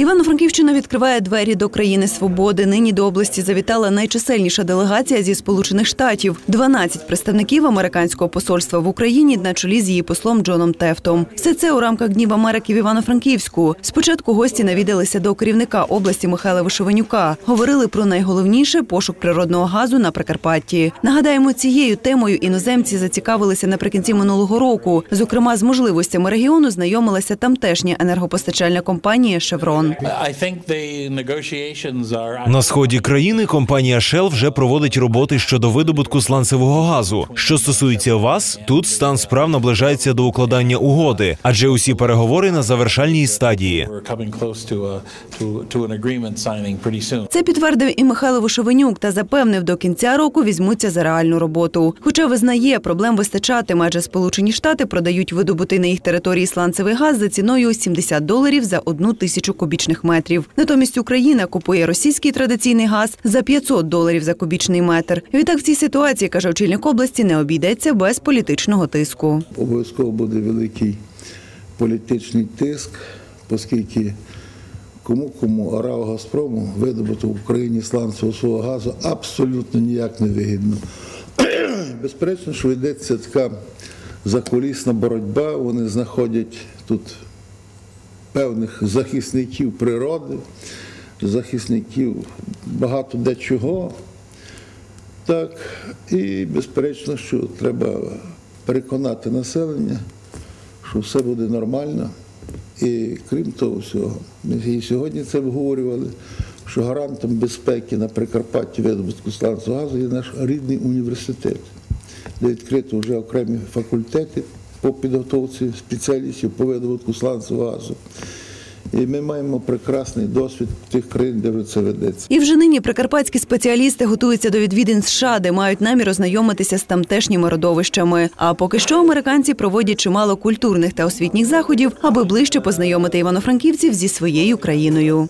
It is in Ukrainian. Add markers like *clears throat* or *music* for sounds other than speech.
Івано-Франківщина відкриває двері до країни свободи. Нині до області завітала найчисельніша делегація зі Сполучених Штатів. 12 представників американського посольства в Україні на чолі з її послом Джоном Тефтом. Все це у рамках Днів Америки в Івано-Франківську. Спочатку гості навідалися до керівника області Михайла Вишиванюка. Говорили про найголовніше пошук природного газу на Прикарпатті. Нагадаємо, цією темою іноземці зацікавилися наприкінці минулого року. Зокрема, з можливостями регіону знайомилася тамтешня енергопостачальна компанія Шеврон. На сході країни компанія Shell вже проводить роботи щодо видобутку сланцевого газу. Що стосується вас, тут стан справ наближається до укладання угоди, адже усі переговори на завершальній стадії. Це підтвердив і Михайло Вишовенюк та запевнив, до кінця року візьмуться за реальну роботу. Хоча визнає, проблем вистачатиме, адже Сполучені Штати продають видобутий на їх території сланцевий газ за ціною 70 доларів за одну тисячу кубічних метрів. Натомість Україна купує російський традиційний газ за 500 доларів за кубічний метр. Відтак в цій ситуації, каже очільник області, не обійдеться без політичного тиску. обов'язково буде великий політичний тиск, оскільки кому кому Арау Газпрому видобуток в Україні сланцевого свого газу абсолютно ніяк не вигідно. *clears throat* Безперечно, що йдеться така закулісна боротьба, вони знаходять тут певних захисників природи, захисників багато де чого. Так, і безперечно, що треба переконати населення, що все буде нормально. І крім того всього, ми і сьогодні це обговорювали, що гарантом безпеки на Прикарпатті видобутку сланцевого газу є наш рідний університет, де відкрито вже окремі факультети по підготовці спеціалістів по видобутку сланцевого газу. І ми маємо прекрасний досвід тих країн, де це ведеться. І вже нині прикарпатські спеціалісти готуються до відвідин США, де мають намір ознайомитися з тамтешніми родовищами. А поки що американці проводять чимало культурних та освітніх заходів, аби ближче познайомити івано-франківців зі своєю країною.